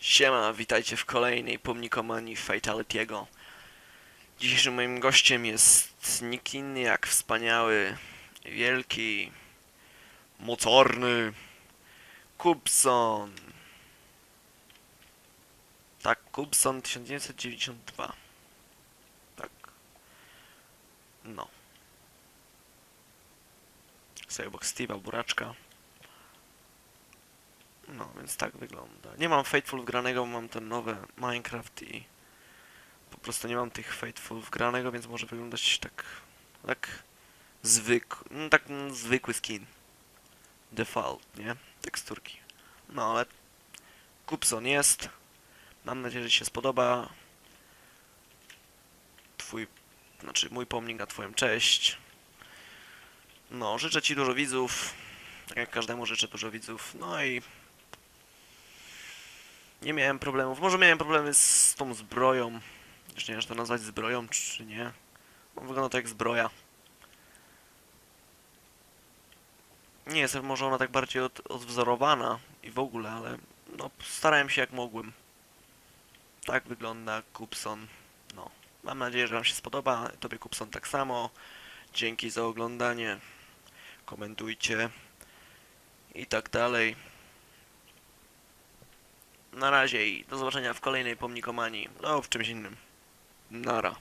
Siema, witajcie w kolejnej pomnikomanii Fatality'ego. Dzisiejszym moim gościem jest nikt inny jak wspaniały, wielki, motorny Kubson. Tak, Kubson 1992. Tak. No. Sobie obok Steve'a Buraczka. No, więc tak wygląda. Nie mam Fateful wgranego, mam ten nowy Minecraft i po prostu nie mam tych Fateful wgranego, więc może wyglądać tak tak zwykły, no, tak mm, zwykły skin. Default, nie? Teksturki. No, ale Kupson jest. Mam nadzieję, że się spodoba. Twój, znaczy mój pomnik na Twoją cześć. No, życzę Ci dużo widzów. Tak jak każdemu życzę dużo widzów. No i nie miałem problemów. Może miałem problemy z tą zbroją. Już nie wiem, czy to nazwać zbroją, czy nie. No, wygląda to jak zbroja. Nie jest może ona tak bardziej od, odwzorowana i w ogóle, ale no starałem się jak mogłem. Tak wygląda Kupson. No. Mam nadzieję, że Wam się spodoba. Tobie Kupson tak samo. Dzięki za oglądanie. Komentujcie. I tak dalej. Na razie i do zobaczenia w kolejnej pomnikomanii. No, w czymś innym. Nara.